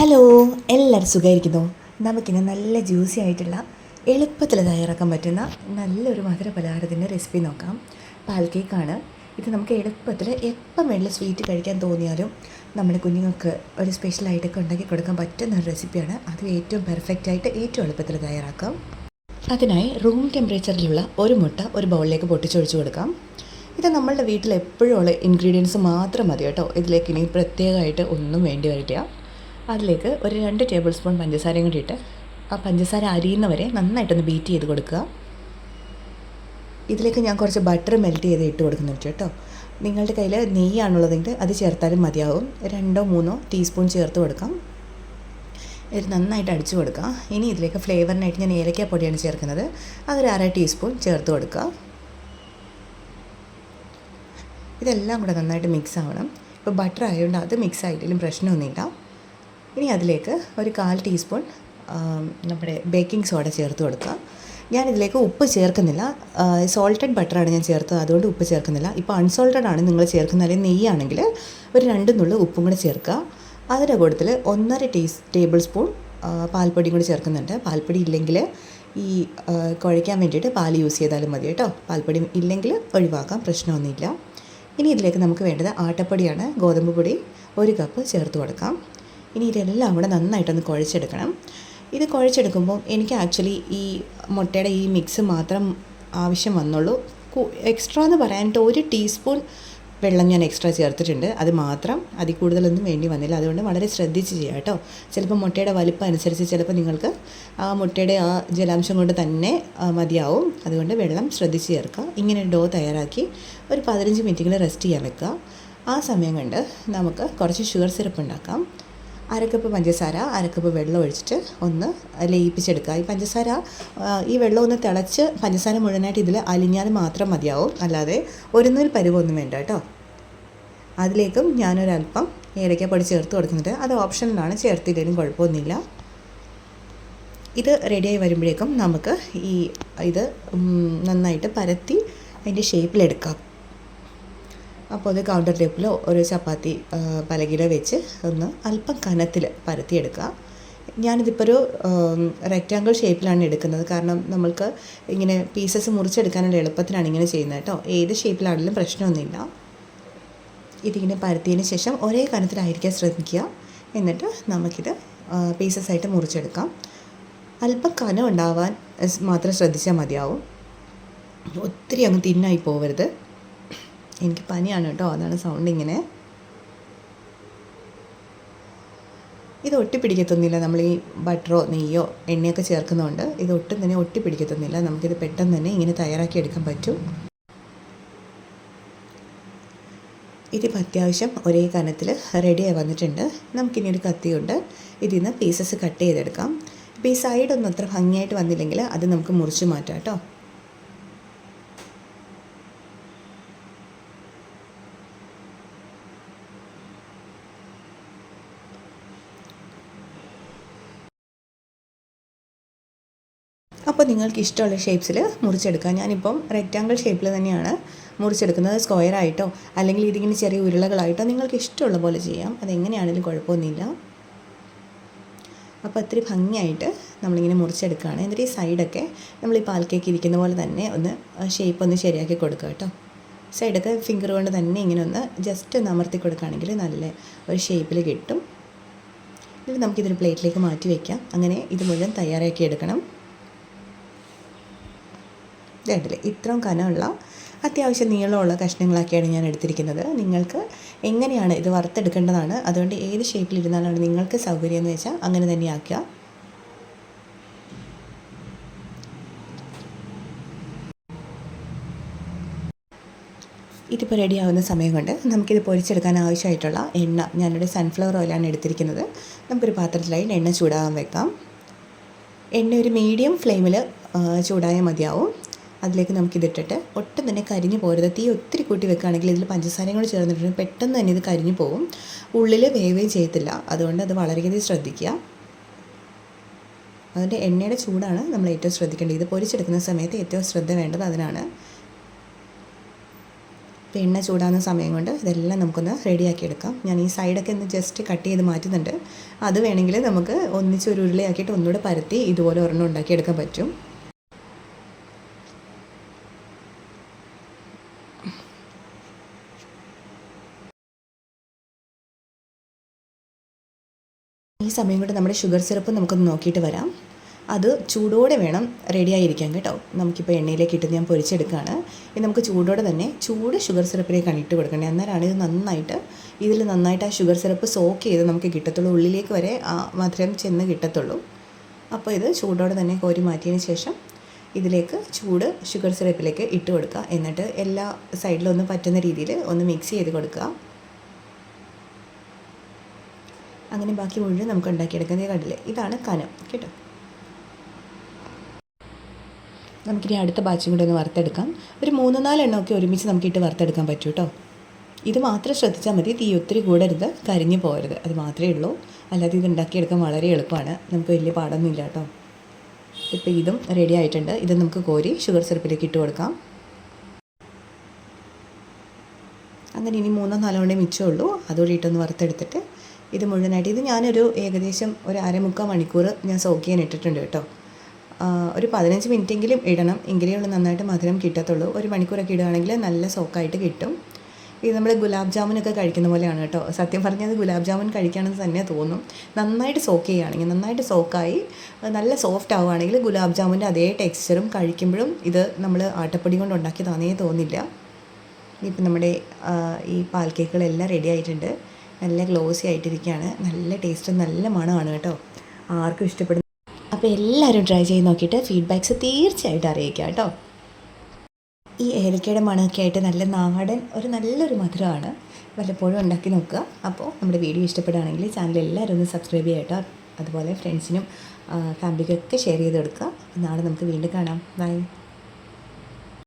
Hello എല്ലാവരും സുഖമായിരിക്കുന്നു നമുക്കിന്ന് നല്ല ജ്യൂസി ആയിട്ടുള്ള എളുപ്പത്തിൽ തയ്യാറാക്കാൻ പറ്റുന്ന നല്ലൊരു മധുര പലഹാരത്തിന്റെ റെസിപ്പി നോക്കാം. പാൽ കേക്കാണ്. ഇത് നമുക്ക് എളുപ്പത്തിൽ എപ്പം വേണമെങ്കിലും സ്വീറ്റ് കഴിക്കാൻ തോന്നിയാലും നമ്മുടെ കുഞ്ഞുങ്ങൾക്ക് ഒരു സ്പെഷ്യലായിട്ടൊക്കെ ഉണ്ടാക്കി കൊടുക്കാൻ പറ്റുന്ന ഒരു റെസിപ്പിയാണ് അത് ഏറ്റവും പെർഫെക്റ്റ് ആയിട്ട് ഏറ്റവും എളുപ്പത്തിൽ തയ്യാറാക്കാം. അതിനായി റൂം ടെമ്പറേച്ചറിലുള്ള ഒരു മുട്ട ഒരു ബൗളിലേക്ക് പൊട്ടിച്ചൊഴിച്ചു കൊടുക്കാം. ഇത് നമ്മളുടെ വീട്ടിൽ എപ്പോഴും ഉള്ള ഇൻഗ്രീഡിയൻസ് മാത്രം മതി കേട്ടോ. ഇതിലേക്ക് ഇനി പ്രത്യേകമായിട്ട് ഒന്നും വേണ്ടി വരില്ല അതിലേക്ക് ഒരു രണ്ട് ടേബിൾ സ്പൂൺ പഞ്ചസാരയും കൂടി ഇട്ട് ആ പഞ്ചസാര അരിയുന്നവരെ നന്നായിട്ടൊന്ന് ബീറ്റ് ചെയ്ത് കൊടുക്കുക. ഇതിലേക്ക് ഞാൻ കുറച്ച് ബട്ടർ മെൽറ്റ് ചെയ്ത് ഇട്ട് കൊടുക്കുന്നുണ്ട് കേട്ടോ. നിങ്ങളുടെ കയ്യിൽ നെയ്യാണുള്ളതെങ്കിൽ അത് ചേർത്താലും മതിയാവും. രണ്ടോ മൂന്നോ ടീസ്പൂൺ ചേർത്ത് കൊടുക്കാം. ഇത് നന്നായിട്ട് അടിച്ചു കൊടുക്കുക. ഇനി ഇതിലേക്ക് ഫ്ലേവറിനായിട്ട് ഞാൻ ഏലക്ക പൊടിയാണ് ചേർക്കുന്നത്. അതൊരു അര ടീസ്പൂൺ ചേർത്ത് കൊടുക്കുക. ഇതെല്ലാം കൂടെ നന്നായിട്ട് മിക്സ് ആവണം. ഇപ്പോൾ ബട്ടർ ആയതുകൊണ്ട് അത് മിക്സ് ആയിട്ടും പ്രശ്നമൊന്നുമില്ല. ഇനി അതിലേക്ക് ഒരു കാൽ ടീസ്പൂൺ നമ്മുടെ ബേക്കിംഗ് സോഡ ചേർത്ത് കൊടുക്കുക. ഞാനിതിലേക്ക് ഉപ്പ് ചേർക്കുന്നില്ല. സോൾട്ടഡ് ബട്ടറാണ് ഞാൻ ചേർത്തത്. അതുകൊണ്ട് ഉപ്പ് ചേർക്കുന്നില്ല. ഇപ്പോൾ അൺസോൾട്ടഡ് ആണ് നിങ്ങൾ ചേർക്കുന്ന അല്ലെങ്കിൽ നെയ്യാണെങ്കിൽ ഒരു രണ്ട് നുള്ളു ഉപ്പും കൂടെ ചേർക്കുക. അതിന്റെ കൂട്ടത്തിൽ ഒന്നര ടീ ടേബിൾ സ്പൂൺ പാൽപ്പൊടിയും കൂടി ചേർക്കുന്നുണ്ട്. പാൽപ്പൊടി ഇല്ലെങ്കിൽ ഈ കുഴയ്ക്കാൻ വേണ്ടിയിട്ട് പാൽ യൂസ് ചെയ്താലും മതി കേട്ടോ. പാൽപ്പൊടി ഇല്ലെങ്കിൽ ഒഴിവാക്കാം. പ്രശ്നമൊന്നുമില്ല. ഇനി ഇതിലേക്ക് നമുക്ക് വേണ്ടത് ആട്ടപ്പൊടിയാണ്. ഗോതമ്പ് പൊടി ഒരു കപ്പ് ചേർത്ത് കൊടുക്കാം. ഇനി ഇതെല്ലാം കൂടെ നന്നായിട്ടൊന്ന് കുഴച്ചെടുക്കണം. ഇത് കുഴച്ചെടുക്കുമ്പോൾ എനിക്ക് ആക്ച്വലി ഈ മുട്ടയുടെ ഈ മിക്സ് മാത്രം ആവശ്യം വന്നുള്ളൂ. എക്സ്ട്രാ എന്ന് പറയാനായിട്ട് ഒരു ടീസ്പൂൺ വെള്ളം ഞാൻ എക്സ്ട്രാ ചേർത്തിട്ടുണ്ട്. അത് മാത്രം അതിൽ കൂടുതലൊന്നും വേണ്ടി വന്നില്ല. അതുകൊണ്ട് വളരെ ശ്രദ്ധിച്ച് ചെയ്യാം കേട്ടോ. ചിലപ്പോൾ മുട്ടയുടെ വലിപ്പം അനുസരിച്ച് ചിലപ്പോൾ നിങ്ങൾക്ക് ആ മുട്ടയുടെ ആ ജലാംശം കൊണ്ട് തന്നെ മതിയാവും. അതുകൊണ്ട് വെള്ളം ശ്രദ്ധിച്ച് ചേർക്കുക. ഇങ്ങനെ ഡോ തയ്യാറാക്കി ഒരു പതിനഞ്ച് മിനിറ്റെങ്കിലും റെസ്റ്റ് ചെയ്യാൻ വെക്കുക. ആ സമയം കൊണ്ട് നമുക്ക് കുറച്ച് ഷുഗർ സിറപ്പ് ഉണ്ടാക്കാം. അരക്കപ്പ് പഞ്ചസാര അരക്കപ്പ് വെള്ളം ഒഴിച്ചിട്ട് ഒന്ന് ലയിപ്പിച്ചെടുക്കുക. ഈ പഞ്ചസാര ഈ വെള്ളം ഒന്ന് തിളച്ച് പഞ്ചസാര മുഴുവനായിട്ട് ഇതിൽ അലിഞ്ഞാൽ മാത്രം മതിയാവും. അല്ലാതെ ഒരു നൂൽ പരുവൊന്നും വേണ്ട കേട്ടോ. അതിലേക്കും ഞാനൊരല്പം പൊടി ചേർത്ത് കൊടുക്കുന്നത് അത് ഓപ്ഷനിലാണ് ചേർത്തില്ലെങ്കിലും കുഴപ്പമൊന്നുമില്ല. ഇത് റെഡിയായി വരുമ്പോഴേക്കും നമുക്ക് ഈ ഇത് നന്നായിട്ട് പരത്തി അതിന്റെ ഷേപ്പിലെടുക്കാം. അപ്പോൾ അത് കൗണ്ടർ ടേപ്പിലോ ഒരു ചപ്പാത്തി പലകിലോ വെച്ച് ഒന്ന് അല്പം കനത്തിൽ പരത്തിയെടുക്കുക. ഞാനിതിപ്പോൾ ഒരു റെക്റ്റാങ്കിൾ ഷേപ്പിലാണ് എടുക്കുന്നത്. കാരണം നമ്മൾക്ക് ഇങ്ങനെ പീസസ് മുറിച്ചെടുക്കാനുള്ള എളുപ്പത്തിനാണ് ഇങ്ങനെ ചെയ്യുന്നത് കേട്ടോ. ഏത് ഷേപ്പിലാണെങ്കിലും പ്രശ്നമൊന്നുമില്ല. ഇതിങ്ങനെ പരത്തിയതിന് ശേഷം ഒരേ കനത്തിലായിരിക്കാൻ ശ്രമിക്കുക എന്നിട്ട് നമുക്കിത് പീസസ് ആയിട്ട് മുറിച്ചെടുക്കാം. അല്പം കനം ഉണ്ടാവാൻ മാത്രം ശ്രദ്ധിച്ചാൽ മതിയാവും. ഒത്തിരി അങ്ങ് തിന്നായി പോവരുത്. എനിക്ക് പനിയാണ് കേട്ടോ. അതാണ് സൗണ്ട് ഇങ്ങനെ. ഇത് ഒട്ടിപ്പിടിക്കത്തൊന്നുമില്ല നമ്മൾ ഈ ബട്ടറോ നെയ്യോ എണ്ണയൊക്കെ ചേർക്കുന്നതുകൊണ്ട് ഇത് ഒട്ടും തന്നെ ഒട്ടിപ്പിടിക്കത്തൊന്നുമില്ല നമുക്കിത് പെട്ടെന്ന് തന്നെ ഇങ്ങനെ തയ്യാറാക്കി എടുക്കാൻ പറ്റും. ഇതിപ്പോൾ അത്യാവശ്യം ഒരേ കനത്തിൽ റെഡിയായി വന്നിട്ടുണ്ട്. നമുക്കിനി ഒരു കത്തിയുണ്ട്. ഇതിൽ നിന്ന് പീസസ് കട്ട് ചെയ്തെടുക്കാം. ഇപ്പോൾ ഈ സൈഡൊന്നും അത്ര ഭംഗിയായിട്ട് വന്നില്ലെങ്കിൽ അത് നമുക്ക് മുറിച്ച് മാറ്റാം കേട്ടോ. അപ്പോൾ നിങ്ങൾക്ക് ഇഷ്ടമുള്ള ഷേപ്സിൽ മുറിച്ചെടുക്കാം. ഞാനിപ്പം റെക്റ്റാങ്കിൾ ഷേപ്പിൽ തന്നെയാണ് മുറിച്ചെടുക്കുന്നത്. സ്ക്വയർ ആയിട്ടോ അല്ലെങ്കിൽ ഇതിങ്ങനെ ചെറിയ ഉരുളകളായിട്ടോ നിങ്ങൾക്ക് ഇഷ്ടമുള്ള പോലെ ചെയ്യാം. അതെങ്ങനെയാണെങ്കിലും കുഴപ്പമൊന്നുമില്ല. അപ്പോൾ ഒത്തിരി ഭംഗിയായിട്ട് നമ്മളിങ്ങനെ മുറിച്ചെടുക്കുകയാണ്. എന്നിട്ട് ഈ സൈഡൊക്കെ നമ്മൾ ഈ പാൽക്കേക്ക് ഇരിക്കുന്ന പോലെ തന്നെ ഒന്ന് ഷേപ്പ് ഒന്ന് ശരിയാക്കി കൊടുക്കുക കേട്ടോ. സൈഡൊക്കെ ഫിംഗർ കൊണ്ട് തന്നെ ഇങ്ങനെ ഒന്ന് ജസ്റ്റ് ഒന്ന് അമർത്തി കൊടുക്കുകയാണെങ്കിൽ നല്ല ഒരു ഷേപ്പിൽ കിട്ടും. എന്നിട്ട് നമുക്കിതൊരു പ്ലേറ്റിലേക്ക് മാറ്റി വയ്ക്കാം അങ്ങനെ ഇത് മുഴുവൻ തയ്യാറാക്കി എടുക്കണം. ഇതേണ്ടില്ലേ ഇത്രയും കനമുള്ള അത്യാവശ്യം നീളമുള്ള കഷ്ണങ്ങളൊക്കെയാണ് ഞാൻ എടുത്തിരിക്കുന്നത്. നിങ്ങൾക്ക് എങ്ങനെയാണ് ഇത് വറുത്തെടുക്കേണ്ടതാണ്? അതുകൊണ്ട് ഏത് ഷേപ്പിലിരുന്നാലാണ് നിങ്ങൾക്ക് സൗകര്യം എന്ന് വെച്ചാൽ അങ്ങനെ തന്നെ ആക്കുക. ഇതിപ്പോൾ റെഡി ആവുന്ന സമയം കൊണ്ട് നമുക്കിത് പൊരിച്ചെടുക്കാൻ ആവശ്യമായിട്ടുള്ള എണ്ണ ഞാനിവിടെ സൺഫ്ലവർ ഓയിലാണ് എടുത്തിരിക്കുന്നത്. നമുക്കൊരു പാത്രത്തിലായി എണ്ണ ചൂടാകാൻ വെക്കാം. എണ്ണ ഒരു മീഡിയം ഫ്ലെയിമിൽ ചൂടായാൽ മതിയാവും. അതിലേക്ക് നമുക്കിതിട്ടിട്ട് ഒട്ടും തന്നെ കരിഞ്ഞു പോരുത്. തീ ഒത്തിരി കൂട്ടി വെക്കുകയാണെങ്കിൽ ഇതിൽ പഞ്ചസാരയും കൂടി ചേർന്നിട്ടുണ്ട്. പെട്ടെന്ന് തന്നെ ഇത് കരിഞ്ഞു പോകും ഉള്ളിൽ വേവുകയും ചെയ്യത്തില്ല. അതുകൊണ്ട് അത് വളരെയധികം ശ്രദ്ധിക്കുക. അതിന്റെ എണ്ണയുടെ ചൂടാണ് നമ്മൾ ഏറ്റവും ശ്രദ്ധിക്കേണ്ടത്. ഇത് പൊരിച്ചെടുക്കുന്ന സമയത്ത് ഏറ്റവും ശ്രദ്ധ വേണ്ടത് അതിനാണ്. അപ്പോൾ എണ്ണ ചൂടാകുന്ന സമയം കൊണ്ട് ഇതെല്ലാം നമുക്കൊന്ന് റെഡിയാക്കി എടുക്കാം ഞാൻ ഈ സൈഡൊക്കെ ഒന്ന് ജസ്റ്റ് കട്ട് ചെയ്ത് മാറ്റുന്നുണ്ട്. അത് വേണമെങ്കിൽ നമുക്ക് ഒന്നിച്ച് ഒരു ഉരുളയാക്കിയിട്ട് ഒന്നുകൂടെ പരത്തി ഇതുപോലെ ഒരെണ്ണം ഉണ്ടാക്കിയെടുക്കാൻ പറ്റും. സമയം കൊണ്ട് നമ്മുടെ ഷുഗർ സിറപ്പ് നമുക്കൊന്ന് നോക്കിയിട്ട് വരാം. അത് ചൂടോടെ വേണം റെഡി ആയിരിക്കാൻ കേട്ടോ. നമുക്കിപ്പോൾ എണ്ണയിലേക്ക് ഇട്ട് ഞാൻ പൊരിച്ചെടുക്കുകയാണ് ഇത് നമുക്ക് ചൂടോടെ തന്നെ ചൂട് ഷുഗർ സിറപ്പിലേക്കാണ് ഇട്ട് കൊടുക്കേണ്ടത് അന്നേരമാണ് ഇത് നന്നായിട്ട് ഇതിൽ നന്നായിട്ട് ആ ഷുഗർ സിറപ്പ് സോക്ക് ചെയ്ത് നമുക്ക് കിട്ടത്തുള്ളൂ. ഉള്ളിലേക്ക് വരെ ആ മധുരം ചെന്ന് കിട്ടത്തുള്ളൂ. അപ്പോൾ ഇത് ചൂടോടെ തന്നെ കോരി മാറ്റിയതിന് ശേഷം ഇതിലേക്ക് ചൂട് ഷുഗർ സിറപ്പിലേക്ക് ഇട്ട് കൊടുക്കുക. എന്നിട്ട് എല്ലാ സൈഡിലും ഒന്ന് പറ്റുന്ന രീതിയിൽ ഒന്ന് മിക്സ് ചെയ്ത് കൊടുക്കുക. അങ്ങനെ ബാക്കി മുഴുവൻ നമുക്ക് ഉണ്ടാക്കിയെടുക്കുന്നത് കണ്ടില്ലേ? ഇതാണ് കനം കേട്ടോ? നമുക്കിനി അടുത്ത ബാച്ചും കൂടെ ഒന്ന് വറുത്തെടുക്കാം. ഒരു മൂന്ന് നാലെണ്ണമൊക്കെ ഒരുമിച്ച് നമുക്കിട്ട് വറുത്തെടുക്കാൻ പറ്റും കേട്ടോ. ഇത് മാത്രം ശ്രദ്ധിച്ചാൽ മതി. തീ ഒത്തിരി കൂടരുത് കരിഞ്ഞു പോകരുത്. അത് മാത്രമേ ഉള്ളൂ. അല്ലാതെ ഇത് ഉണ്ടാക്കിയെടുക്കാൻ വളരെ എളുപ്പമാണ്. നമുക്ക് വലിയ പാടൊന്നുമില്ല കേട്ടോ. ഇപ്പോൾ ഇതും റെഡി ആയിട്ടുണ്ട്. ഇത് നമുക്ക് കോരി ഷുഗർ സിറപ്പിലേക്ക് ഇട്ട് കൊടുക്കാം. അങ്ങനെ ഇനി മൂന്നോ നാലോ കൊണ്ടേ മിച്ചമുള്ളൂ അതുകൂടി ഇട്ടൊന്ന് വറുത്തെടുത്തിട്ട് ഇത് മുഴുവനായിട്ട്. ഇത് ഞാനൊരു ഏകദേശം ഒരു അരമുക്കാൽ മണിക്കൂർ ഞാൻ സോക്ക് ചെയ്യാൻ ഇട്ടിട്ടുണ്ട് കേട്ടോ. ഒരു പതിനഞ്ച് മിനിറ്റെങ്കിലും ഇടണം. എങ്കിലേ ഉള്ളൂ നന്നായിട്ട് മധുരം കിട്ടത്തുള്ളൂ. ഒരു മണിക്കൂറൊക്കെ ഇടുകയാണെങ്കിൽ നല്ല സോക്കായിട്ട് കിട്ടും. ഇത് നമ്മൾ ഗുലാബ് ജാമുനൊക്കെ കഴിക്കുന്ന പോലെയാണ് കേട്ടോ. സത്യം പറഞ്ഞാൽ ഗുലാബ് ജാമുൻ കഴിക്കുകയാണെന്ന് തന്നെ തോന്നും. നന്നായിട്ട് സോക്ക് ചെയ്യുകയാണെങ്കിൽ നന്നായിട്ട് സോക്കായി നല്ല സോഫ്റ്റ് ആവുകയാണെങ്കിൽ ഗുലാബ് ജാമുന്റെ അതേ ടെക്സ്ചറും കഴിക്കുമ്പോഴും ഇത് നമ്മൾ ആട്ടപ്പൊടി കൊണ്ട് ഉണ്ടാക്കിയതാണേ തോന്നില്ല. ഇപ്പം നമ്മുടെ ഈ പാൽ കേക്കുകളെല്ലാം റെഡി ആയിട്ടുണ്ട്. നല്ല ഗ്ലോസി ആയിട്ടിരിക്കുകയാണ് നല്ല ടേസ്റ്റും നല്ല മണമാണ് കേട്ടോ. ആർക്കും ഇഷ്ടപ്പെടുന്നു അപ്പോൾ എല്ലാവരും ട്രൈ ചെയ്ത് നോക്കിയിട്ട് ഫീഡ്ബാക്ക്സ് തീർച്ചയായിട്ടും അറിയിക്കുക കേട്ടോ. ഈ ഏലക്കയുടെ മണമൊക്കെ ആയിട്ട് നല്ല നാടൻ ഒരു നല്ലൊരു മധുരമാണ്. വല്ലപ്പോഴും ഉണ്ടാക്കി നോക്കുക. അപ്പോൾ നമ്മുടെ വീഡിയോ ഇഷ്ടപ്പെടുകയാണെങ്കിൽ ചാനൽ എല്ലാവരും ഒന്ന് സബ്സ്ക്രൈബ് ചെയ്യുക കേട്ടോ. അതുപോലെ ഫ്രണ്ട്സിനും ഫാമിലിക്കൊക്കെ ഷെയർ ചെയ്ത് കൊടുക്കുക. നാളെ നമുക്ക് വീണ്ടും കാണാം. ബൈ